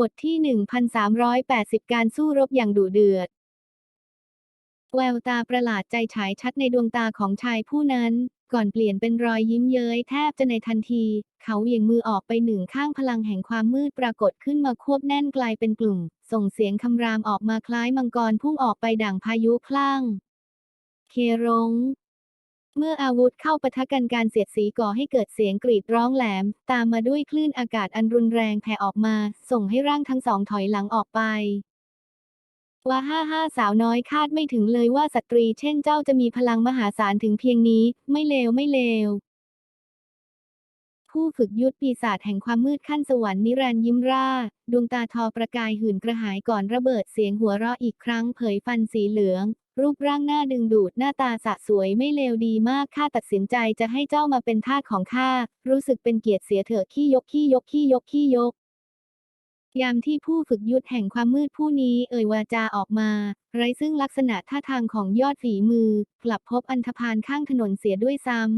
บทที่ 1380 การสู้รบอย่างดุเดือด แววตาประหลาดใจฉายชัดในดวงตาของชายผู้นั้น ก่อนเปลี่ยนเป็นรอยยิ้มเย้ยแทบจะในทันที เขาเหวี่ยงมือออกไปหนึ่งข้างพลังแห่งความมืดปรากฏขึ้นมาควบแน่นกลายเป็นกลุ่ม ส่งเสียงคำรามออกมาคล้ายมังกรพุ่งออกไปดั่งพายุคลั่ง เครง เมื่ออาวุธเข้าปะทะกันการเสียดสีก่อให้เกิดเสียงกรีดร้องแหลม ตามมาด้วยคลื่นอากาศอันรุนแรงแผ่ออกมา ส่งให้ร่างทั้งสองถอยหลังออกไปว่าห้าห้าสาวน้อยคาดไม่ถึงเลยว่าสตรีเช่นเจ้าจะมีพลังมหาศาลถึงเพียงนี้ ไม่เลวไม่เลว ผู้ฝึกยุทธปีศาจแห่งความมืดขั้นสวรรค์นิรันยิ้มร่า ดวงตาทอประกายหื่นกระหายก่อนระเบิดเสียงหัวเราะอีกครั้งเผยฟันสีเหลือง รูปร่างหน้าดึงดูดหน้าตาสะสวยไม่เลวดีมากข้าตัดสินใจจะให้เจ้ามาเป็นทาสของข้า รู้สึกเป็นเกียรติเสียเถอะขี้ยกขี้ยกขี้ยกขี้ยก ยามที่ผู้ฝึกยุทธแห่งความมืดผู้นี้เอ่ยวาจาออกมา ไร้ซึ่งลักษณะท่าทางของยอดฝีมือ กลับพบอันธพาลข้างถนนเสียด้วยซ้ำ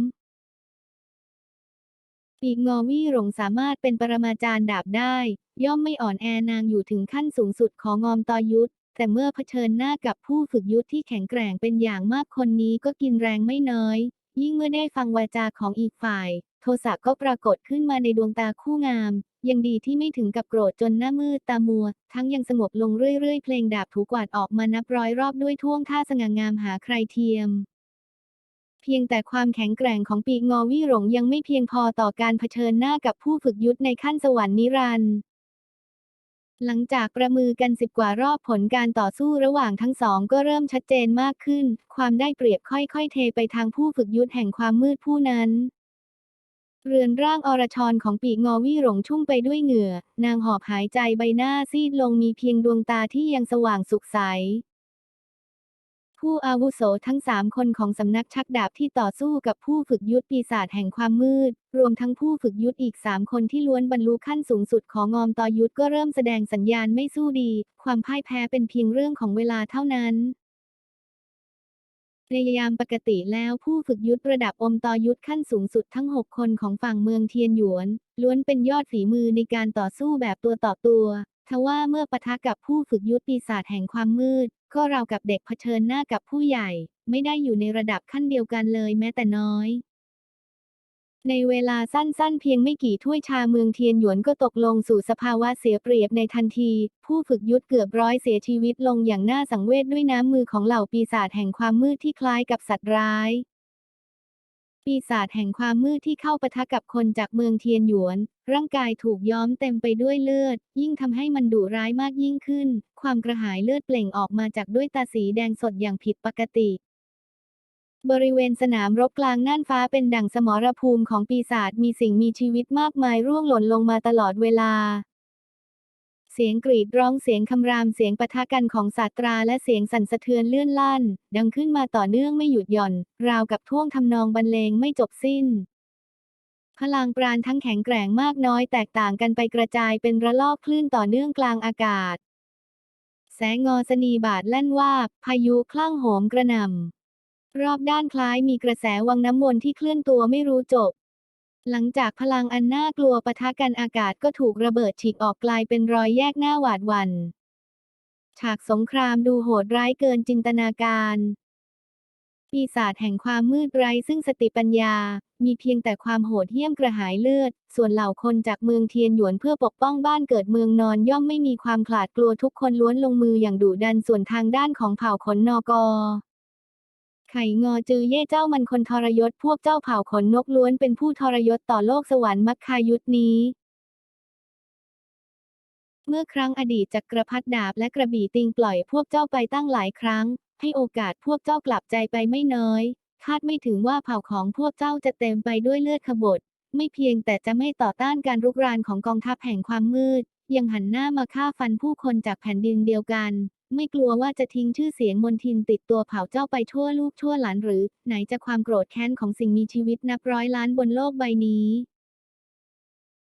ปีกงอวี่หลงสามารถเป็นปรมาจารย์ดาบได้ ย่อมไม่อ่อนแอนางอยู่ถึงขั้นสูงสุดของงอมตอยุทธ แต่เมื่อเผชิญหน้ากับผู้ฝึกยุทธที่แข็งแกร่งเป็นอย่างมากคนนี้ก็กินแรงไม่น้อย ยิ่งเมื่อได้ฟังวาจาของอีกฝ่าย โทสะก็ปรากฏขึ้นมาในดวงตาคู่งาม ยังดีที่ไม่ถึงกับโกรธจนหน้ามืดตามัว ทั้งยังสงบลงเรื่อยๆ เพลงดาบถูกวาดออกมานับร้อยรอบด้วยท่วงท่าสง่างามหาใครเทียมเพียงแต่ความแข็งแกร่งของปีกงอวี่หลงยังไม่เพียงพอต่อการเผชิญหน้ากับผู้ฝึกยุทธในขั้นสวรรค์นิรันดร์ หลังจากประมือกันสิบกว่ารอบผลการต่อสู้ระหว่างทั้งสองก็เริ่มชัดเจนมากขึ้น ความได้เปรียบค่อยๆ เทไปทางผู้ฝึกยุทธแห่งความมืดผู้นั้น เรือนร่างอรชรของปีกงอวี่หลงชุ่มไปด้วยเหงื่อ นางหอบหายใจใบหน้าซีดลงมีเพียงดวงตาที่ยังสว่างสุขใส ผู้อาวุโสทั้งสามคนของสำนักชักดาบที่ต่อสู้กับผู้ฝึกยุทธปีศาจแห่งความมืด รวมทั้งผู้ฝึกยุทธอีกสามคนที่ล้วนบรรลุขั้นสูงสุดของงอมตอยุทธก็เริ่มแสดงสัญญาณไม่สู้ดี ความพ่ายแพ้เป็นเพียงเรื่องของเวลาเท่านั้นในยามปกติแล้วผู้ฝึกยุทธระดับอมตอยุทธขั้นสูงสุดทั้ง 6 คนของฝั่งเมืองเทียนหยวน ล้วนเป็นยอดฝีมือในการต่อสู้แบบตัวต่อตัว ทว่าเมื่อปะทะกับผู้ฝึกยุทธปีศาจแห่งความมืด ก็เรากับเด็กเผชิญหน้ากับผู้ใหญ่ ไม่ได้อยู่ในระดับขั้นเดียวกันเลยแม้แต่น้อย ในเวลาสั้นๆ เพียงไม่กี่ถ้วยชาเมืองเทียนหยวนก็ตกลงสู่สภาวะเสียเปรียบในทันที ผู้ฝึกยุทธเกือบร้อยเสียชีวิตลงอย่างน่าสังเวชด้วยน้ำมือของเหล่าปีศาจแห่งความมืดที่คล้ายกับสัตว์ร้าย ปีศาจแห่งความมืดที่เข้าปะทะกับคนจากเมืองเทียนหยวน ร่างกายถูกย้อมเต็มไปด้วยเลือด ยิ่งทำให้มันดุร้ายมากยิ่งขึ้น ความกระหายเลือดเปล่งออกมาจากด้วยตาสีแดงสดอย่างผิดปกติบริเวณสนามรบกลางน่านฟ้าเป็นดั่งสมรภูมิของปีศาจมีสิ่งมีชีวิตมากมายร่วงหล่นลงมาตลอดเวลา สียงกรีดร้องเสียงคำรามเสียงปะทะกันของศาสตราและเสียงสั่นสะเทือนเลื่อนลั่น ดังขึ้นมาต่อเนื่องไม่หยุดหย่อน ราวกับท่วงทำนองบรรเลงไม่จบสิ้น พลังปราณทั้งแข็งแกร่งมากน้อยแตกต่างกันไปกระจายเป็นระลอกคลื่นต่อเนื่องกลางอากาศ แสงงอสนีบาดแล่นวาบพายุคลั่งโหมกระหน่ำรอบด้านคล้ายมีกระแสวังน้ำวนที่เคลื่อนตัวไม่รู้จบ หลังจากพลังอันน่ากลัวปะทะกันอากาศก็ถูกระเบิดฉีกออกกลายเป็นรอยแยกหน้าหวาดหวัน่น ฉากสงครามดูโหดร้ายเกินจินตนาการ ปีศาจแห่งความมืดไร้ซึ่งสติปัญญา มีเพียงแต่ความโหดเหี้ยมกระหายเลือด ส่วนเหล่าคนจากเมืองเทียนหยวนเพื่อปกป้องบ้านเกิดเมืองนอนย่อมไม่มีความขลาดกลัวทุกคนล้วนลงมืออย่างดุดันส่วนทางด้านของเผ่าขนนอกอ ไข่งอจือเย่เจ้ามันคนทรยศพวกเจ้าเผ่าขนนกล้วนเป็นผู้ทรยศต่อโลกสวรรค์มัคคายุทธนี้ เมื่อครั้งอดีตจักรพรรดิดาบและกระบี่ติงปล่อยพวกเจ้าไปตั้งหลายครั้ง ให้โอกาสพวกเจ้ากลับใจไปไม่น้อย คาดไม่ถึงว่าเผ่าของพวกเจ้าจะเต็มไปด้วยเลือดขบฏไม่เพียงแต่จะไม่ต่อต้านการรุกรานของกองทัพแห่งความมืด ยังหันหน้ามาฆ่าฟันผู้คนจากแผ่นดินเดียวกัน ไม่กลัวว่าจะทิ้งชื่อเสียงมนทินติดตัวเผ่าเจ้าไปทั่วลูกทั่วหลานหรือ ไหนจะความโกรธแค้นของสิ่งมีชีวิตนับร้อยล้านบนโลกใบนี้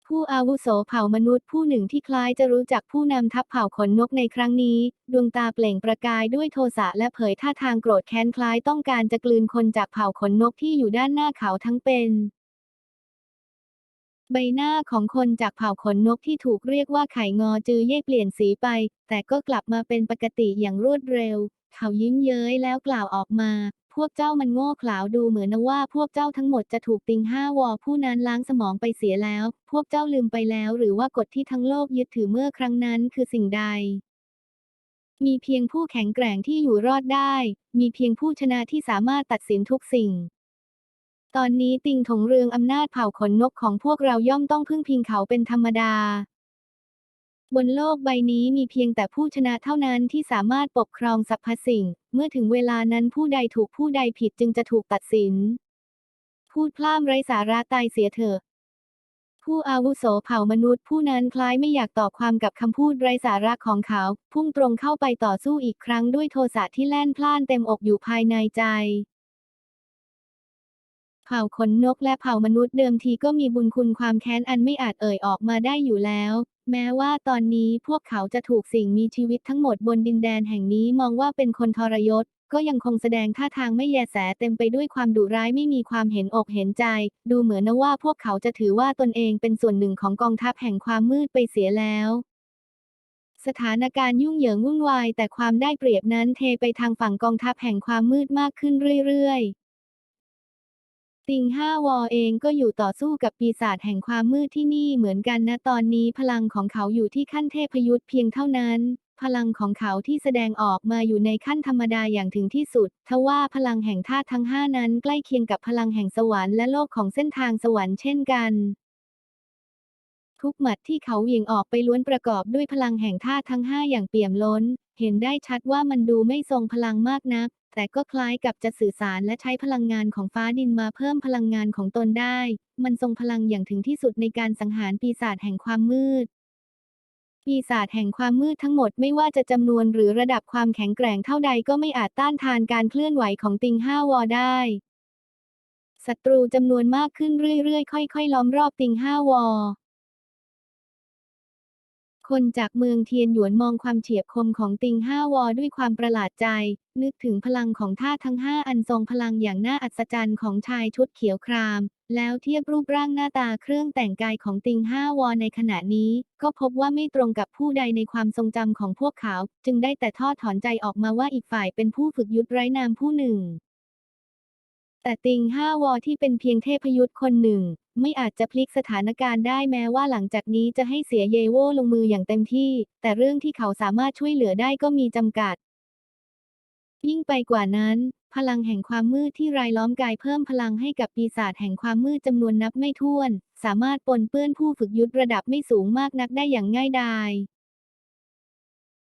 ผู้อาวุโสเผ่ามนุษย์ผู้หนึ่งที่คล้ายจะรู้จักผู้นำทัพเผ่าขนนกในครั้งนี้ ดวงตาเปล่งประกายด้วยโทสะและเผยท่าทางโกรธแค้นคล้ายต้องการจะกลืนคนจากเผ่าขนนกที่อยู่ด้านหน้าเขาทั้งเป็น ใบหน้าของคนจากเผ่าขนนกที่ถูกเรียกว่าไข่งอจือเย่เปลี่ยนสีไป แต่ก็กลับมาเป็นปกติอย่างรวดเร็ว เขายิ้มเย้ยแล้วกล่าวออกมา พวกเจ้ามันโง่เขลาดูเหมือนว่าพวกเจ้าทั้งหมดจะถูกติงห้าวอผู้นั้นล้างสมองไปเสียแล้ว พวกเจ้าลืมไปแล้ว หรือว่ากฎที่ทั้งโลกยึดถือเมื่อครั้งนั้นคือสิ่งใดมีเพียงผู้แข็งแกร่งที่อยู่รอดได้ มีเพียงผู้ชนะที่สามารถตัดสินทุกสิ่ง ตอนนี้ติงถงเรืองอำนาจเผ่าขนนกของพวกเราย่อมต้องพึ่งพิงเขาเป็นธรรมดา บนโลกใบนี้มีเพียงแต่ผู้ชนะเท่านั้นที่สามารถปกครองสรรพสิ่ง เมื่อถึงเวลานั้นผู้ใดถูกผู้ใดผิดจึงจะถูกตัดสิน พูดพล่ามไร้สาระตายเสียเถอะ ผู้อาวุโสเผ่ามนุษย์ผู้นั้นคล้ายไม่อยากตอบความกับคำพูดไร้สาระของเขา พุ่งตรงเข้าไปต่อสู้อีกครั้งด้วยโทสะที่แล่นพล่านเต็มอกอยู่ภายในใจ เผ่าขนนกและเผ่ามนุษย์เดิมทีก็มีบุญคุณความแค้นอันไม่อาจเอ่ยออกมาได้อยู่แล้ว แม้ว่าตอนนี้พวกเขาจะถูกสิ่งมีชีวิตทั้งหมดบนดินแดนแห่งนี้มองว่าเป็นคนทรยศ ก็ยังคงแสดงท่าทางไม่แยแสเต็มไปด้วยความดุร้ายไม่มีความเห็นอกเห็นใจ ดูเหมือนนะว่าพวกเขาจะถือว่าตนเองเป็นส่วนหนึ่งของกองทัพแห่งความมืดไปเสียแล้วสถานการณ์ยุ่งเหยิงวุ่นวายแต่ความได้เปรียบนั้นเทไปทางฝั่งกองทัพแห่งความมืดมากขึ้นเรื่อยๆ ติงห้าวอเองก็อยู่ต่อสู้กับปีศาจแห่งความมืดที่นี่เหมือนกันนะตอนนี้พลังของเขาอยู่ที่ขั้นเทพยุทธเพียงเท่านั้นพลังของเขาที่แสดงออกมาอยู่ในขั้นธรรมดาอย่างถึงที่สุด ทว่าพลังแห่งธาตุทั้งห้านั้นใกล้เคียงกับพลังแห่งสวรรค์และโลกของเส้นทางสวรรค์เช่นกัน ทุกหมัดที่เขาเหวี่ยงออกไปล้วนประกอบด้วยพลังแห่งธาตุทั้งห้าอย่างเปี่ยมล้น เห็นได้ชัดว่ามันดูไม่ทรงพลังมากนัก แต่ก็คล้ายกับจะสื่อสารและใช้พลังงานของฟ้าดินมาเพิ่มพลังงานของตนได้ มันทรงพลังอย่างถึงที่สุดในการสังหารปีศาจแห่งความมืด ปีศาจแห่งความมืดทั้งหมดไม่ว่าจะจำนวนหรือระดับความแข็งแกร่งเท่าใดก็ไม่อาจต้านทานการเคลื่อนไหวของติงห้าวอได้ศัตรูจำนวนมากขึ้นเรื่อยๆ ค่อย ๆ ล้อมรอบติงห้าวอ คนจากเมืองเทียนหยวนมองความเฉียบคมของติงห้าวอด้วยความประหลาดใจ นึกถึงพลังของท่าทั้งห้าอันทรงพลังอย่างน่าอัศจรรย์ของชายชุดเขียวคราม แล้วเทียบรูปร่างหน้าตาเครื่องแต่งกายของติงห้าวอในขณะนี้ ก็พบว่าไม่ตรงกับผู้ใดในความทรงจำของพวกเขา จึงได้แต่ทอดถอนใจออกมาว่าอีกฝ่ายเป็นผู้ฝึกยุทธไร้นามผู้หนึ่ง แต่ติงห้าวอที่เป็นเพียงเทพยุทธคนหนึ่ง ไม่อาจจะพลิกสถานการณ์ได้แม้ว่าหลังจากนี้จะให้เสียเยโวลงมืออย่างเต็มที่ แต่เรื่องที่เขาสามารถช่วยเหลือได้ก็มีจำกัด ยิ่งไปกว่านั้น พลังแห่งความมืดที่รายล้อมกายเพิ่มพลังให้กับปีศาจแห่งความมืดจำนวนนับไม่ถ้วน สามารถปนเปื้อนผู้ฝึกยุทธระดับไม่สูงมากนักได้อย่างง่ายดาย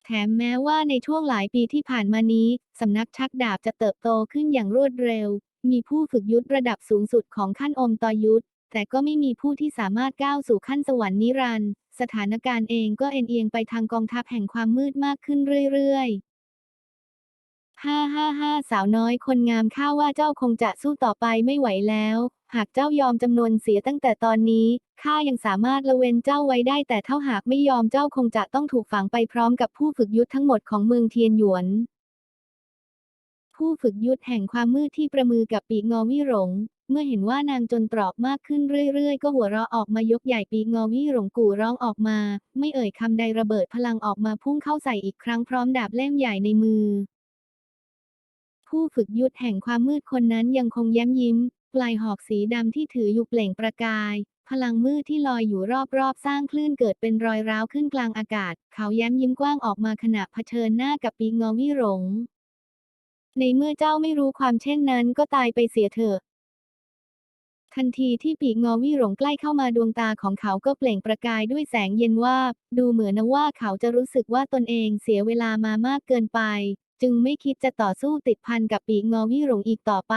แถมแม้ว่าในช่วงหลายปีที่ผ่านมานี้ สำนักชักดาบจะเติบโตขึ้นอย่างรวดเร็ว มีผู้ฝึกยุทธระดับสูงสุดของขั้นอมตอยุทธแต่ก็ไม่มีผู้ที่สามารถก้าวสู่ขั้นสวรรค์นิรันดร์สถานการณ์เองก็เอ็นเอียงไปทางกองทัพแห่งความมืดมากขึ้นเรื่อยๆห้าห้าห้าสาวน้อยคนงามข้าว่าเจ้าคงจะสู้ต่อไปไม่ไหวแล้ว หากเจ้ายอมจำนวนเสียตั้งแต่ตอนนี้ ข้ายังสามารถละเว้นเจ้าไว้ได้แต่เท่าหากไม่ยอมเจ้าคงจะต้องถูกฝังไปพร้อมกับผู้ฝึกยุทธทั้งหมดของเมืองเทียนหยวน ผู้ฝึกยุทธแห่งความมืดที่ประมือกับปีกงอวิหลง เมื่อเห็นว่านางจนตรอกมากขึ้นเรื่อยๆ ก็หัวเราะออกมายกใหญ่ปีกงอวิหลงกู่ร้องออกมา ไม่เอ่ยคำใดระเบิดพลังออกมาพุ่งเข้าใส่อีกครั้งพร้อมดาบเล่มใหญ่ในมือ ผู้ฝึกยุทธแห่งความมืดคนนั้นยังคงแย้มยิ้ม ปลายหอกสีดำที่ถืออยู่เปล่งประกายพลังมืดที่ลอยอยู่รอบๆ สร้างคลื่นเกิดเป็นรอยร้าวขึ้นกลางอากาศ เขาแย้มยิ้มกว้างออกมาขณะเผชิญหน้ากับปีงอวิหลง ในเมื่อเจ้าไม่รู้ความเช่นนั้นก็ตายไปเสียเถอะทันทีที่ปีกงอวิหลงใกล้เข้ามาดวงตาของเขาก็เปล่งประกายด้วยแสงเย็นว่าดูเหมือนว่าเขาจะรู้สึกว่าตนเองเสียเวลามามากเกินไป จึงไม่คิดจะต่อสู้ติดพันกับปีกงอวิหลงอีกต่อไป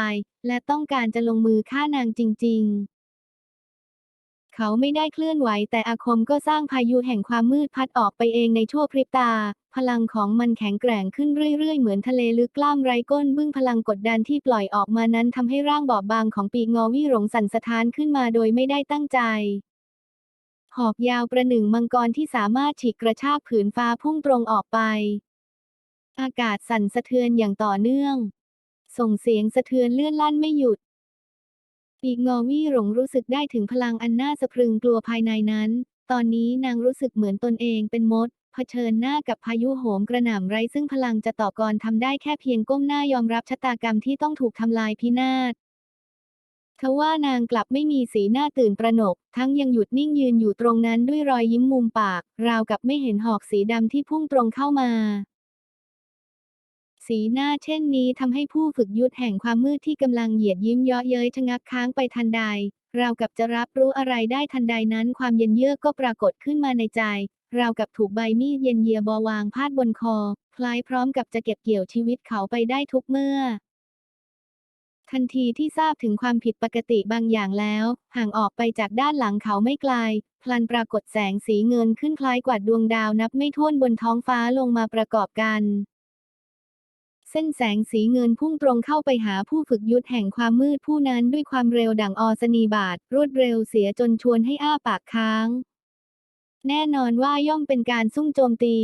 และต้องการจะลงมือฆ่านางจริง ๆ เขาไม่ได้เคลื่อนไหวแต่อาคมก็สร้างพายุแห่งความมืดพัดออกไปเองในชั่วพริบตา พลังของมันแข็งแกร่งขึ้นเรื่อยๆ เหมือนทะเลลึกกล้ามไร้ก้นบึ้งพลังกดดันที่ปล่อยออกมานั้นทำให้ร่างบอบบางของปีกงอวิหลงสั่นสะท้านขึ้นมาโดยไม่ได้ตั้งใจหอกยาวประหนึ่งมังกรที่สามารถฉีกกระชากผืนฟ้าพุ่งตรงออกไป อากาศสั่นสะเทือนอย่างต่อเนื่อง ส่งเสียงสะเทือนเลื่อนลั่นไม่หยุด ปีกงอวี่หลงรู้สึกได้ถึงพลังอันน่าสะพรึงกลัวภายในนั้น ตอนนี้นางรู้สึกเหมือนตนเองเป็นมด เผชิญหน้ากับพายุโหมกระหน่ำไร้ซึ่งพลังจะต่อกรทำได้แค่เพียงก้มหน้ายอมรับชะตากรรมที่ต้องถูกทำลายพินาศทว่านางกลับไม่มีสีหน้าตื่นตระหนก ทั้งยังหยุดนิ่งยืนอยู่ตรงนั้นด้วยรอยยิ้มมุมปาก ราวกับไม่เห็นหอกสีดำที่พุ่งตรงเข้ามา สีหน้าเช่นนี้ทำให้ผู้ฝึกยุทธแห่งความมืดที่กำลังเหยียดยิ้มเยาะเย้ยชะงักค้างไปทันใด เรากับจะรับรู้อะไรได้ทันใดนั้นความเย็นเยือกก็ปรากฏขึ้นมาในใจ เรากับถูกใบมีดเย็นเยียบวางพาดบนคอ คล้ายพร้อมกับจะเก็บเกี่ยวชีวิตเขาไปได้ทุกเมื่อทันทีที่ทราบถึงความผิดปกติบางอย่างแล้ว ห่างออกไปจากด้านหลังเขาไม่ไกล พลันปรากฏแสงสีเงินขึ้นคล้ายกว่าดวงดาวนับไม่ถ้วนบนท้องฟ้าลงมาประกอบกัน เส้นแสงสีเงินพุ่งตรงเข้าไปหาผู้ฝึกยุทธแห่งความมืดผู้นั้นด้วยความเร็วดังอสนีบาท รวดเร็วเสียจนชวนให้อ้าปากค้าง แน่นอนว่าย่อมเป็นการซุ่มโจมตี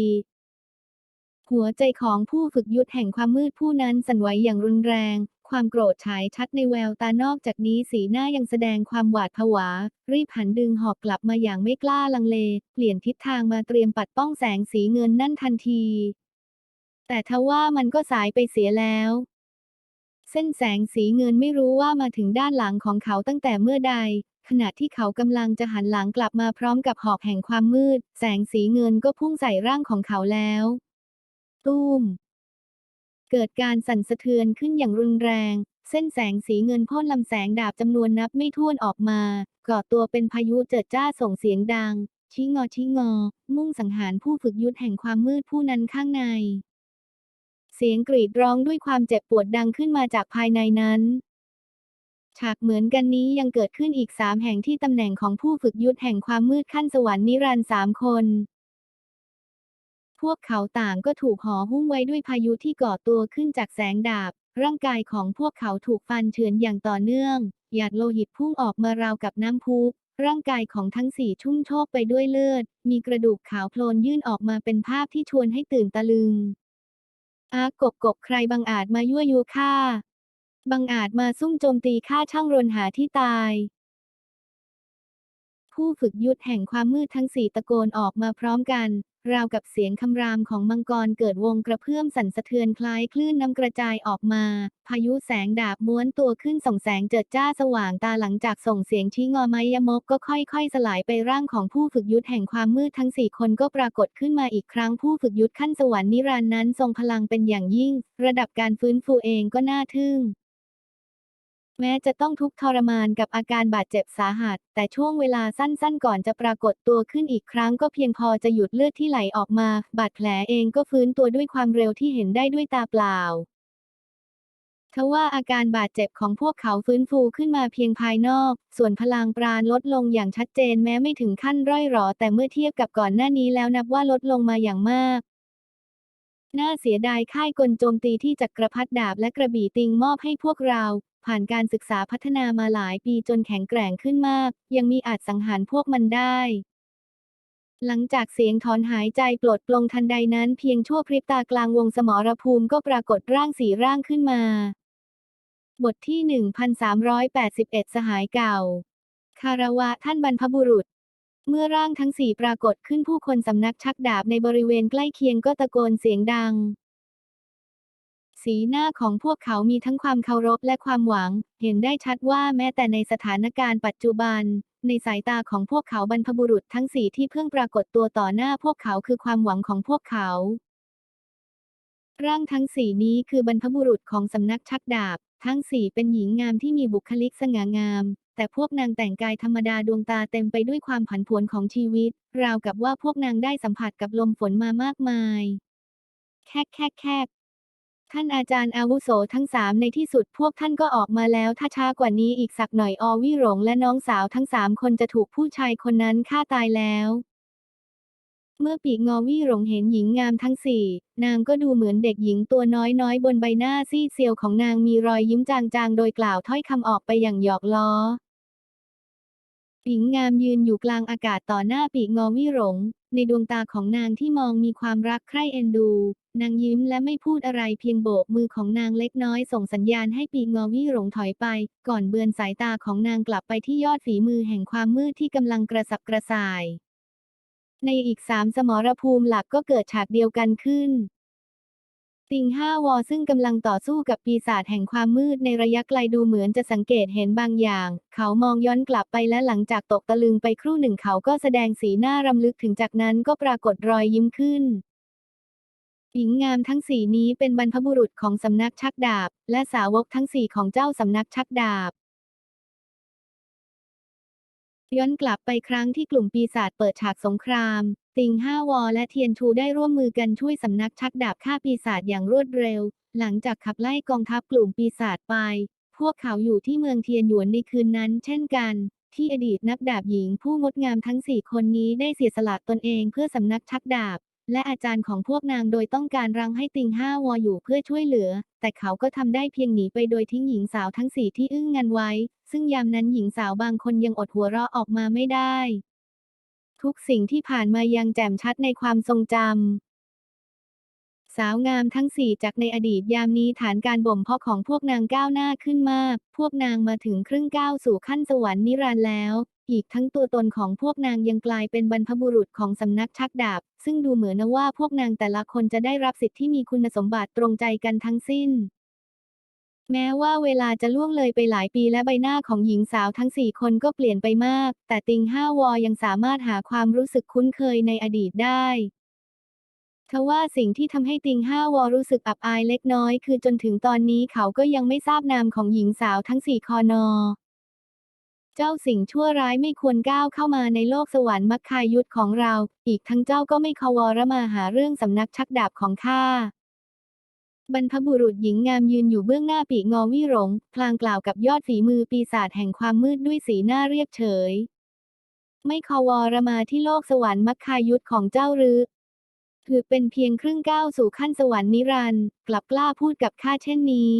หัวใจของผู้ฝึกยุทธแห่งความมืดผู้นั้นสั่นไหวอย่างรุนแรง ความโกรธฉายชัดในแววตานอกจากนี้สีหน้ายังแสดงความหวาดผวา รีบหันดึงหอกกลับมาอย่างไม่กล้าลังเล เปลี่ยนทิศทางมาเตรียมปัดป้องแสงสีเงินนั่นทันที แต่ทว่ามันก็สายไปเสียแล้ว เส้นแสงสีเงินไม่รู้ว่ามาถึงด้านหลังของเขาตั้งแต่เมื่อใด ขณะที่เขากำลังจะหันหลังกลับมาพร้อมกับหอกแห่งความมืด แสงสีเงินก็พุ่งใส่ร่างของเขาแล้ว ตุ้ม เกิดการสั่นสะเทือนขึ้นอย่างรุนแรง เส้นแสงสีเงินพ่นลำแสงดาบจำนวนนับไม่ถ้วนออกมาก่อตัวเป็นพายุเจิดจ้าส่งเสียงดังชิงอชิงอ มุ่งสังหารผู้ฝึกยุทธแห่งความมืดผู้นั้นข้างใน เสียงกรีดร้องด้วยความเจ็บปวดดังขึ้นมาจากภายในนั้น ฉากเหมือนกันนี้ยังเกิดขึ้นอีกสามแห่งที่ตำแหน่งของผู้ฝึกยุทธแห่งความมืดขั้นสวรรค์นิรันดร์สามคน พวกเขาต่างก็ถูกห่อหุ้มไว้ด้วยพายุที่ก่อตัวขึ้นจากแสงดาบ ร่างกายของพวกเขาถูกฟันเฉือนอย่างต่อเนื่อง หยาดโลหิตพุ่งออกมาราวกับน้ำพุร่างกายของทั้งสี่ชุ่มโชกไปด้วยเลือด มีกระดูกขาวโพลนยื่นออกมาเป็นภาพที่ชวนให้ตื่นตะลึง อากบกบใครบังอาจมายั่วยุข้าบังอาจมาซุ่มโจมตีข้าช่างรนหาที่ตาย ผู้ฝึกยุทธแห่งความมืดทั้งสี่ตะโกนออกมาพร้อมกัน ราวกับเสียงคำรามของมังกรเกิดวงกระเพื่อมสั่นสะเทือนคล้ายคลื่นน้ำกระจายออกมา พายุแสงดาบม้วนตัวขึ้นส่องแสงเจิดจ้าสว่างตาหลังจากส่งเสียงชี้งอไม้ยมกก็ค่อยๆ สลายไปร่างของผู้ฝึกยุทธแห่งความมืดทั้งสี่คนก็ปรากฏขึ้นมาอีกครั้งผู้ฝึกยุทธขั้นสวรรค์นิรันดร์นั้นทรงพลังเป็นอย่างยิ่ง ระดับการฟื้นฟูเองก็น่าทึ่ง แม้จะต้องทุกข์ทรมานกับอาการบาดเจ็บสาหัส แต่ช่วงเวลาสั้นๆ ก่อนจะปรากฏตัวขึ้นอีกครั้งก็เพียงพอจะหยุดเลือดที่ไหลออกมา บาดแผลเองก็ฟื้นตัวด้วยความเร็วที่เห็นได้ด้วยตาเปล่าทว่าอาการบาดเจ็บของพวกเขาฟื้นฟูขึ้นมาเพียงภายนอก ส่วนพลังปราณลดลงอย่างชัดเจนแม้ไม่ถึงขั้นร่อยหรอ แต่เมื่อเทียบกับก่อนหน้านี้แล้วนับว่าลดลงมาอย่างมาก น่าเสียดายค่ายกลโจมตีที่จักรพรรดิดาบและกระบี่ติงมอบให้พวกเรา ผ่านการศึกษาพัฒนามาหลายปีจนแข็งแกร่งขึ้นมาก ยังมีอาจสังหารพวกมันได้ หลังจากเสียงถอนหายใจปลดปลงทันใดนั้นเพียงชั่วพริบตากลางวงสมรภูมิก็ปรากฏร่างสีร่างขึ้นมา บทที่ 1381 สหายเก่า คารวะท่านบรรพบุรุษ เมื่อร่างทั้งสี่ปรากฏขึ้นผู้คนสำนักชักดาบในบริเวณใกล้เคียงก็ตะโกนเสียงดัง สีหน้าของพวกเขามีทั้งความเคารพและความหวัง เห็นได้ชัดว่าแม้แต่ในสถานการณ์ปัจจุบัน ในสายตาของพวกเขาบรรพบุรุษทั้งสี่ที่เพิ่งปรากฏตัวต่อหน้าพวกเขาคือความหวังของพวกเขา ร่างทั้งสี่นี้คือบรรพบุรุษของสำนักชักดาบ ทั้งสี่เป็นหญิงงามที่มีบุคลิกสง่างาม แต่พวกนางแต่งกายธรรมดาดวงตาเต็มไปด้วยความผันผวนของชีวิต ราวกับว่าพวกนางได้สัมผัสกับลมฝนมามากมาย แคกแคกแคกท่านอาจารย์อาวุโสทั้งสามในที่สุดพวกท่านก็ออกมาแล้วถ้าช้ากว่านี้อีกสักหน่อยอวิหลงและน้องสาวทั้งสามคนจะถูกผู้ชายคนนั้นฆ่าตายแล้ว เมื่อปีกงอวี่หลงเห็นหญิงงามทั้งสี่ นางก็ดูเหมือนเด็กหญิงตัวน้อยๆ บนใบหน้าซีดเซียวของนางมีรอยยิ้มจางๆ โดยกล่าวถ้อยคำออกไปอย่างหยอกล้อ หญิงงามยืนอยู่กลางอากาศต่อหน้าปีกงอวิหลง ในดวงตาของนางที่มองมีความรักใคร่เอ็นดู นางยิ้มและไม่พูดอะไรเพียงโบกมือของนางเล็กน้อยส่งสัญญาณให้ปีกงอวิหลงถอยไป ก่อนเบือนสายตาของนางกลับไปที่ยอดฝีมือแห่งความมืดที่กำลังกระสับกระส่าย ในอีกสามสมรภูมิหลักก็เกิดฉากเดียวกันขึ้น ติงห้าวอซึ่งกำลังต่อสู้กับปีศาจแห่งความมืดในระยะไกลดูเหมือนจะสังเกตเห็นบางอย่าง เขามองย้อนกลับไปและหลังจากตกตะลึงไปครู่หนึ่งเขาก็แสดงสีหน้ารำลึกถึงจากนั้นก็ปรากฏรอยยิ้มขึ้นหญิงงามทั้งสี่นี้เป็นบรรพบุรุษของสำนักชักดาบ และสาวกทั้งสี่ของเจ้าสำนักชักดาบ ย้อนกลับไปครั้งที่กลุ่มปีศาจเปิดฉากสงคราม ติงห้าวอและเทียนชูได้ร่วมมือกันช่วยสำนักชักดาบฆ่าปีศาจอย่างรวดเร็ว หลังจากขับไล่กองทัพกลุ่มปีศาจไป พวกเขาอยู่ที่เมืองเทียนหยวนในคืนนั้น เช่นกัน ที่อดีตนักดาบหญิงผู้งดงามทั้งสี่คนนี้ได้เสียสละตนเองเพื่อสำนักชักดาบ และอาจารย์ของพวกนางโดยต้องการรังให้ติงห้าวออยู่เพื่อช่วยเหลือ แต่เขาก็ทำได้เพียงหนีไปโดยทิ้งหญิงสาวทั้งสี่ที่อึ้งงันไว้ ซึ่งยามนั้นหญิงสาวบางคนยังอดหัวเราะออกมาไม่ได้ ทุกสิ่งที่ผ่านมายังแจ่มชัดในความทรงจำสาวงามทั้งสี่จากในอดีตยามนี้ฐานการบ่มเพาะของพวกนางก้าวหน้าขึ้นมาก พวกนางมาถึงครึ่งก้าวสู่ขั้นสวรรค์นิรันดร์แล้ว อีกทั้งตัวตนของพวกนางยังกลายเป็นบรรพบุรุษของสำนักชักดาบ ซึ่งดูเหมือนนะว่าพวกนางแต่ละคนจะได้รับสิทธิ์ที่มีคุณสมบัติตรงใจกันทั้งสิ้น แม้ว่าเวลาจะล่วงเลยไปหลายปีและใบหน้าของหญิงสาวทั้งสี่คนก็เปลี่ยนไปมาก แต่ติงห้าวอยังสามารถหาความรู้สึกคุ้นเคยในอดีตได้ทว่าสิ่งที่ทำให้ติงห้าวอรู้สึกอับอายเล็กน้อย คือจนถึงตอนนี้เขาก็ยังไม่ทราบนามของหญิงสาวทั้งสี่คอนอ เจ้าสิ่งชั่วร้ายไม่ควรก้าวเข้ามาในโลกสวรรค์มักคายุทธของเรา อีกทั้งเจ้าก็ไม่คาวรมาหาเรื่องสำนักชักดาบของข้าบรรพบุรุษหญิงงามยืนอยู่เบื้องหน้าปีกงอวิหลงพลางกล่าวกับยอดฝีมือปีศาจแห่งความมืดด้วยสีหน้าเรียบเฉย ไม่คาวรมาที่โลกสวรรค์มักคายุทธของเจ้าหรือถือเป็นเพียงครึ่งก้าวสู่ขั้นสวรรค์นิรันดร์กลับกล้าพูดกับข้าเช่นนี้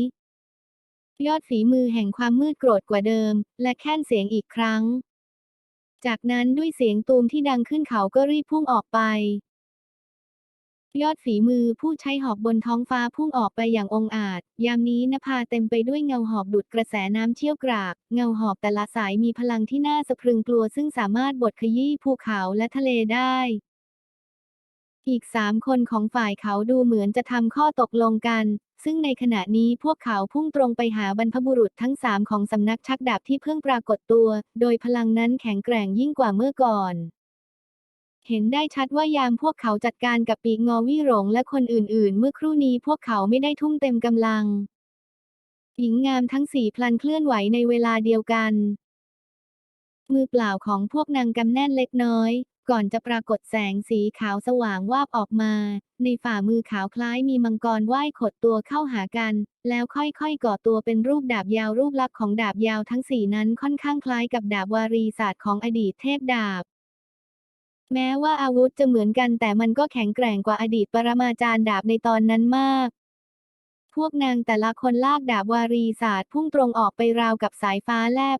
ยอดฝีมือแห่งความมืดโกรธกว่าเดิม และแค่นเสียงอีกครั้ง จากนั้นด้วยเสียงตูมที่ดังขึ้นเขาก็รีบพุ่งออกไป ยอดฝีมือผู้ใช้หอบบนท้องฟ้าพุ่งออกไปอย่างองอาจ ยามนี้นภาเต็มไปด้วยเงาหอบดุดกระแสน้ำเชี่ยวกราก เงาหอบแต่ละสายมีพลังที่น่าสะพรึงกลัวซึ่งสามารถบดขยี้ภูเขาและทะเลได้ อีกสามคนของฝ่ายเขาดูเหมือนจะทำข้อตกลงกัน ซึ่งในขณะนี้พวกเขาพุ่งตรงไปหาบรรพบุรุษทั้งสามของสำนักชักดาบที่เพิ่งปรากฏตัว โดยพลังนั้นแข็งแกร่งยิ่งกว่าเมื่อก่อน เห็นได้ชัดว่ายามพวกเขาจัดการกับปีกงอวิหลงและคนอื่นๆ เมื่อครู่นี้พวกเขาไม่ได้ทุ่มเต็มกำลัง หญิงงามทั้งสี่พลันเคลื่อนไหวในเวลาเดียวกัน มือเปล่าของพวกนางกำแน่นเล็กน้อย ก่อนจะปรากฏแสงสีขาวสว่างวาบออกมา ในฝ่ามือขาวคล้ายมีมังกรว่ายขดตัวเข้าหากัน แล้วค่อยๆก่อตัวเป็นรูปดาบยาวรูปลักษณ์ของดาบยาวทั้งสี่นั้นค่อนข้างคล้ายกับดาบวารีศาสตร์ของอดีตเทพดาบ แม้ว่าอาวุธจะเหมือนกันแต่มันก็แข็งแกร่งกว่าอดีตปรมาจารย์ดาบในตอนนั้นมาก พวกนางแต่ละคนลากดาบวารีศาสตร์พุ่งตรงออกไปราวกับสายฟ้าแลบ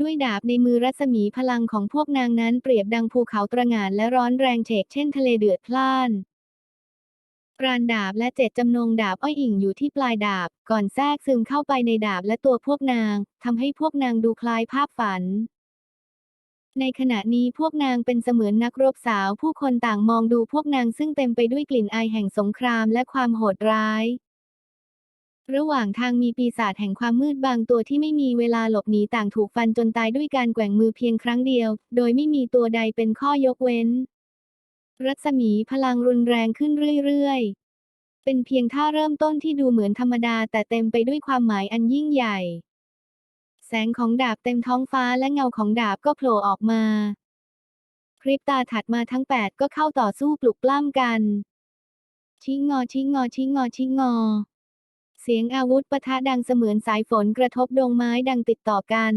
ด้วยดาบในมือรัศมีพลังของพวกนางนั้นเปรียบดังภูเขาตระหง่านและร้อนแรงเฉกเช่นทะเลเดือดพล่านปราณดาบและเจ็ดจำนงดาบอ้อยอิงอยู่ที่ปลายดาบ ก่อนแทรกซึมเข้าไปในดาบและตัวพวกนางทำให้พวกนางดูคล้ายภาพฝัน ในขณะนี้พวกนางเป็นเสมือนนักรบสาว ผู้คนต่างมองดูพวกนางซึ่งเต็มไปด้วยกลิ่นอายแห่งสงครามและความโหดร้าย ระหว่างทางมีปีศาจแห่งความมืดบางตัวที่ไม่มีเวลาหลบหนีต่างถูกฟันจนตายด้วยการแกว่งมือเพียงครั้งเดียว โดยไม่มีตัวใดเป็นข้อยกเว้น รัศมีพลังรุนแรงขึ้นเรื่อยๆ เป็นเพียงท่าเริ่มต้นที่ดูเหมือนธรรมดาแต่เต็มไปด้วยความหมายอันยิ่งใหญ่ แสงของดาบเต็มท้องฟ้าและเงาของดาบก็โผล่ออกมาพริบตาถัดมาทั้งแปดก็เข้าต่อสู้ปลุกปล้ำกัน ชิงงอชิงงอชิงงอชิงงอ เสียงอาวุธปะทะดังเสมือนสายฝนกระทบดงไม้ดังติดต่อกัน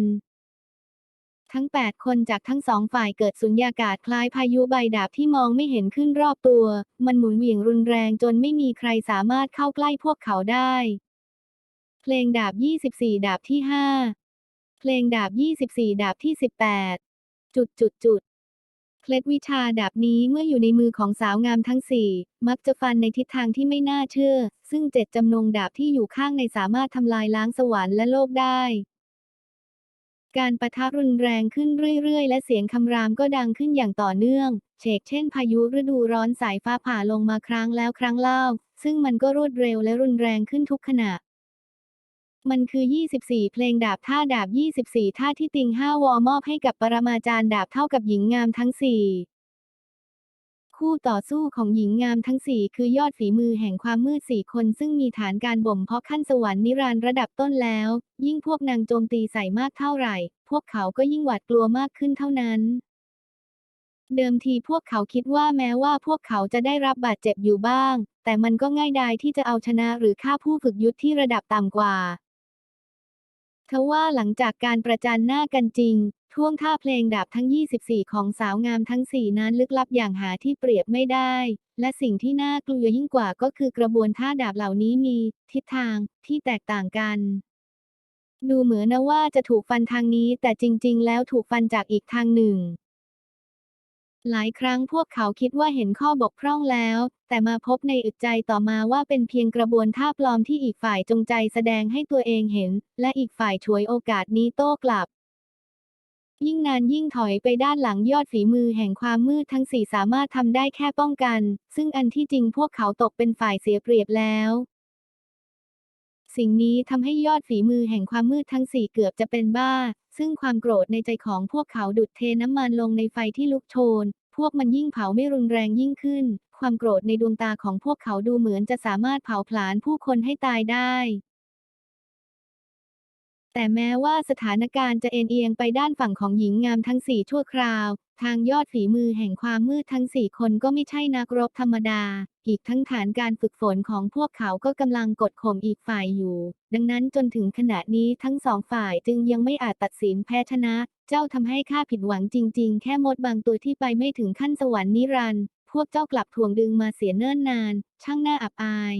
ทั้ง 8 คนจากทั้งสองฝ่ายเกิดสุญญากาศคล้ายพายุใบดาบที่มองไม่เห็นขึ้นรอบตัว มันหมุนเหวี่ยงรุนแรงจนไม่มีใครสามารถเข้าใกล้พวกเขาได้ เพลงดาบ 24 ดาบที่ 5 เพลงดาบ 24 ดาบที่ 18 จุดจุดจุด เคล็ดวิชาดาบนี้เมื่ออยู่ในมือของสาวงามทั้งสี่มักจะฟันในทิศทางที่ไม่น่าเชื่อ ซึ่งเจ็ดจำนงดาบที่อยู่ข้างในสามารถทำลายล้างสวรรค์และโลกได้ การประทะรุนแรงขึ้นเรื่อยๆ และเสียงคำรามก็ดังขึ้นอย่างต่อเนื่องเฉกเช่นพายุฤดูร้อนสายฟ้าผ่าลงมาครั้งแล้วครั้งเล่า ซึ่งมันก็รวดเร็วและรุนแรงขึ้นทุกขณะ มันคือ 24 เพลงดาบท่าดาบ 24 ท่าที่ติงห้าวอมอบให้กับปรมาจารย์ดาบเท่ากับหญิงงามทั้ง 4 คู่ต่อสู้ของหญิงงามทั้ง 4 คือยอดฝีมือแห่งความมืด 4 คนซึ่งมีฐานการบ่มเพาะขั้นสวรรค์นิรันดร์ระดับต้นแล้ว ยิ่งพวกนางโจมตีใส่มากเท่าไหร่ พวกเขาก็ยิ่งหวาดกลัวมากขึ้นเท่านั้นเดิมทีพวกเขาคิดว่าแม้ว่าพวกเขาจะได้รับบาดเจ็บอยู่บ้าง แต่มันก็ง่ายดายที่จะเอาชนะหรือฆ่าผู้ฝึกยุทธที่ระดับต่ำกว่า ทว่าหลังจากการประจันหน้ากันจริง ท่วงท่าเพลงดาบทั้ง 24 ของสาวงามทั้ง 4 นั้นลึกลับอย่างหาที่เปรียบไม่ได้ และสิ่งที่น่ากลัวยิ่งกว่าก็คือกระบวนท่าดาบเหล่านี้มี ทิศทางที่แตกต่างกัน ดูเหมือนนะว่าจะถูกฟันทางนี้ แต่จริง ๆ แล้วถูกฟันจากอีกทางหนึ่ง หลายครั้งพวกเขาคิดว่าเห็นข้อบกพร่องแล้ว แต่มาพบในอึดใจต่อมาว่าเป็นเพียงกระบวนท่าปลอมที่อีกฝ่ายจงใจแสดงให้ตัวเองเห็น และอีกฝ่ายฉวยโอกาสนี้โต้กลับ ยิ่งนานยิ่งถอยไปด้านหลังยอดฝีมือแห่งความมืดทั้งสี่สามารถทำได้แค่ป้องกัน ซึ่งอันที่จริงพวกเขาตกเป็นฝ่ายเสียเปรียบแล้วสิ่งนี้ทำให้ยอดฝีมือแห่งความมืดทั้งสี่เกือบจะเป็นบ้า ซึ่งความโกรธในใจของพวกเขาดุดเทน้ำมันลงในไฟที่ลุกโชน พวกมันยิ่งเผาไม่รุนแรงยิ่งขึ้น ความโกรธในดวงตาของพวกเขาดูเหมือนจะสามารถเผาผลาญผู้คนให้ตายได้ แต่แม้ว่าสถานการณ์จะเอ็นเอียงไปด้านฝั่งของหญิงงามทั้งสี่ชั่วคราว ทางยอดฝีมือแห่งความมืดทั้งสี่คนก็ไม่ใช่นักรบธรรมดา อีกทั้งฐานการฝึกฝนของพวกเขาก็กำลังกดข่มอีกฝ่ายอยู่ ดังนั้นจนถึงขณะนี้ทั้งสองฝ่ายจึงยังไม่อาจตัดสินแพ้ชนะ เจ้าทำให้ข้าผิดหวังจริง ๆ แค่มดบางตัวที่ไปไม่ถึงขั้นสวรรค์นิรันดร์พวกเจ้ากลับทวงดึงมาเสียเนิ่นนาน ช่างน่าอับอาย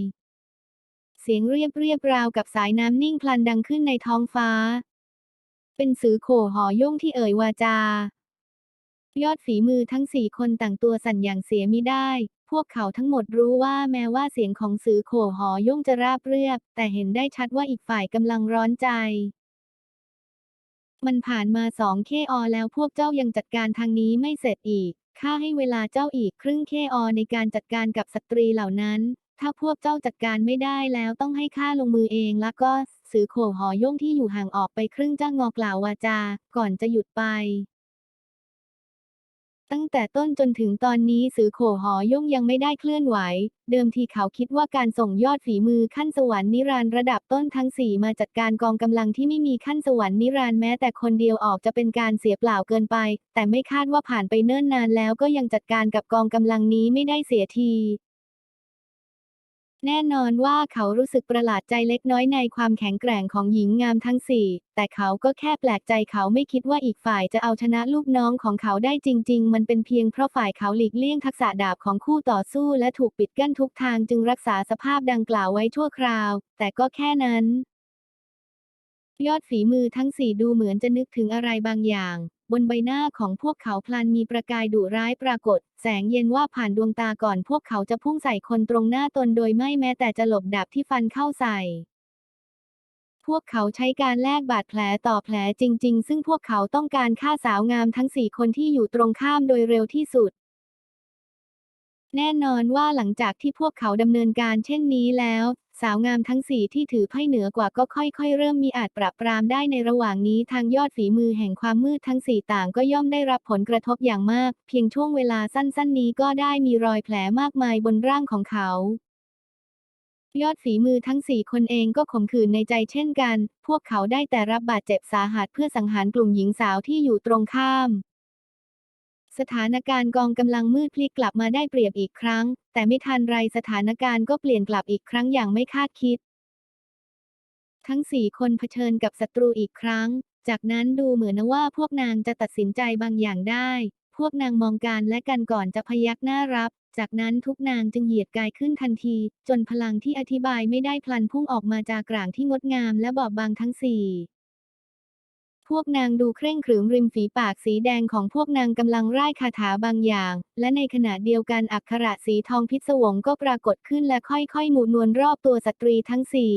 เสียงเรียบเรียบราวกับสายน้ำนิ่งพลันดังขึ้นในท้องฟ้า เป็นสือโขหอย่งที่เอ่ยวาจา ยอดฝีมือทั้งสี่คนต่างตัวสั่นอย่างเสียมิได้ พวกเขาทั้งหมดรู้ว่าแม้ว่าเสียงของสือโขหอย่งจะราบเรียบ แต่เห็นได้ชัดว่าอีกฝ่ายกำลังร้อนใจ มันผ่านมาสองเคอแล้วพวกเจ้ายังจัดการทางนี้ไม่เสร็จอีกข้าให้เวลาเจ้าอีกครึ่งเคอในการจัดการกับสตรีเหล่านั้น ถ้าพวกเจ้าจัดการไม่ได้แล้วต้องให้ข้าลงมือเองแล้วก็สือโขหอย่งที่อยู่ห่างออกไปครึ่งจ้างงอกล่าววาจา ก่อนจะหยุดไป ตั้งแต่ต้นจนถึงตอนนี้สือโขหอย่งยังไม่ได้เคลื่อนไหว เดิมทีเขาคิดว่าการส่งยอดฝีมือขั้นสวรรค์นิรันดร์ระดับต้นทั้งสี่มาจัดการกองกำลังที่ไม่มีขั้นสวรรค์นิรันดร์แม้แต่คนเดียวออกจะเป็นการเสียเปล่าเกินไป แต่ไม่คาดว่าผ่านไปเนิ่นนานแล้วก็ยังจัดการกับกองกำลังนี้ไม่ได้เสียที แน่นอนว่าเขารู้สึกประหลาดใจเล็กน้อยในความแข็งแกร่งของหญิงงามทั้งสี่ แต่เขาก็แค่แปลกใจเขาไม่คิดว่าอีกฝ่ายจะเอาชนะลูกน้องของเขาได้จริง ๆ มันเป็นเพียงเพราะฝ่ายเขาหลีกเลี่ยงทักษะดาบของคู่ต่อสู้และถูกปิดกั้นทุกทางจึงรักษาสภาพดังกล่าวไว้ชั่วคราว แต่ก็แค่นั้น ยอดฝีมือทั้งสี่ดูเหมือนจะนึกถึงอะไรบางอย่าง บนใบหน้าของพวกเขาพลันมีประกายดุร้ายปรากฏ แสงเย็นว่าผ่านดวงตาก่อนพวกเขาจะพุ่งใส่คนตรงหน้าตนโดยไม่แม้แต่จะหลบดาบที่ฟันเข้าใส่ พวกเขาใช้การแลกบาดแผลต่อแผลจริง ๆ ซึ่งพวกเขาต้องการฆ่าสาวงามทั้งสี่คนที่อยู่ตรงข้ามโดยเร็วที่สุดแน่นอนว่าหลังจากที่พวกเขาดำเนินการเช่นนี้แล้ว สาวงามทั้งสี่ที่ถือไพ่เหนือกว่าก็ค่อยๆ เริ่มมีอาจปรับปรามได้ในระหว่างนี้ทางยอดฝีมือแห่งความมืดทั้งสี่ต่างก็ย่อมได้รับผลกระทบอย่างมาก เพียงช่วงเวลาสั้นๆ นี้ก็ได้มีรอยแผลมากมายบนร่างของเขา ยอดฝีมือทั้งสี่คนเองก็ขมขื่นในใจเช่นกัน พวกเขาได้แต่รับบาดเจ็บสาหัสเพื่อสังหารกลุ่มหญิงสาวที่อยู่ตรงข้าม สถานการณ์กองกำลังมืดพลิกกลับมาได้เปรียบอีกครั้ง แต่ไม่ทันไรสถานการณ์ก็เปลี่ยนกลับอีกครั้งอย่างไม่คาดคิด ทั้งสี่คนเผชิญกับศัตรูอีกครั้ง จากนั้นดูเหมือนว่าพวกนางจะตัดสินใจบางอย่างได้ พวกนางมองการและกันก่อนจะพยักหน้ารับ จากนั้นทุกนางจึงเหยียดกายขึ้นทันที จนพลังที่อธิบายไม่ได้พลันพุ่งออกมาจากกลางที่งดงามและบอบบางทั้งสี่ พวกนางดูเคร่งขรึมริมฝีปากสีแดงของพวกนางกำลังร่ายคาถาบางอย่าง และในขณะเดียวกันอักขระสีทองพิศวงก็ปรากฏขึ้นและค่อยๆ หมุนนวลรอบตัวสตรีทั้งสี่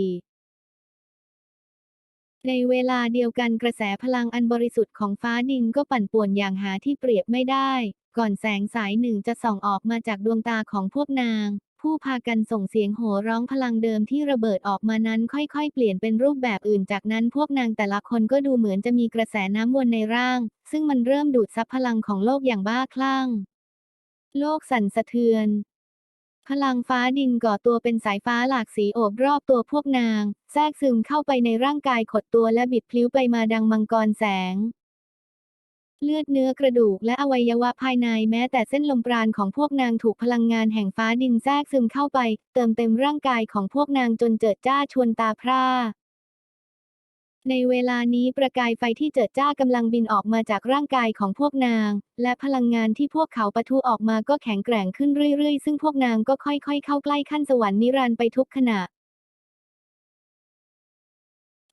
ในเวลาเดียวกันกระแสพลังอันบริสุทธิ์ของฟ้าดินก็ปั่นป่วนอย่างหาที่เปรียบไม่ได้ ก่อนแสงสายหนึ่งจะส่องออกมาจากดวงตาของพวกนาง ผู้พากันส่งเสียงโห่ร้องพลังเดิมที่ระเบิดออกมานั้นค่อยๆ เปลี่ยนเป็นรูปแบบอื่น จากนั้นพวกนางแต่ละคนก็ดูเหมือนจะมีกระแสน้ำวนในร่าง ซึ่งมันเริ่มดูดซับพลังของโลกอย่างบ้าคลั่ง โลกสั่นสะเทือน พลังฟ้าดินก่อตัวเป็นสายฟ้าหลากสีโอบรอบตัวพวกนาง แทรกซึมเข้าไปในร่างกายขดตัวและบิดพลิ้วไปมาดังมังกรแสง เลือดเนื้อกระดูกและอวัยวะภายในแม้แต่เส้นลมปราณของพวกนางถูกพลังงานแห่งฟ้าดินแทรกซึมเข้าไป เติมเต็มร่างกายของพวกนางจนเจิดจ้าชวนตาพร่าในเวลานี้ประกายไฟที่เจิดจ้ากำลังบินออกมาจากร่างกายของพวกนาง และพลังงานที่พวกเขาปะทุออกมาก็แข็งแกร่งขึ้นเรื่อยๆ ซึ่งพวกนางก็ค่อยๆ เข้าใกล้ขั้นสวรรค์นิรันดร์ไปทุกขณะ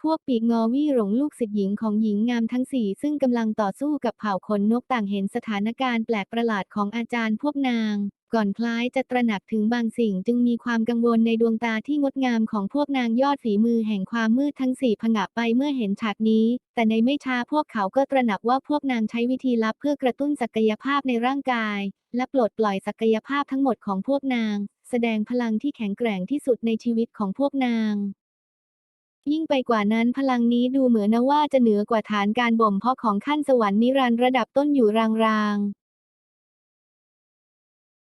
พวกปีกงอวี่หลงลูกศิษย์หญิงของหญิงงามทั้งสี่ซึ่งกำลังต่อสู้กับเผ่าขนนกต่างเห็นสถานการณ์แปลกประหลาดของอาจารย์พวกนาง ก่อนคล้ายจะตระหนักถึงบางสิ่งจึงมีความกังวลในดวงตาที่งดงามของพวกนางยอดฝีมือแห่งความมืดทั้งสี่ผงะไปเมื่อเห็นฉากนี้ แต่ในไม่ช้าพวกเขาก็ตระหนักว่าพวกนางใช้วิธีลับเพื่อกระตุ้นศักยภาพในร่างกาย และปลดปล่อยศักยภาพทั้งหมดของพวกนาง แสดงพลังที่แข็งแกร่งที่สุดในชีวิตของพวกนาง ยิ่งไปกว่านั้นพลังนี้ดูเหมือนนะว่าจะเหนือกว่าฐานการบ่มเพาะของขั้นสวรรค์นิรันดร์ระดับต้นอยู่รางๆ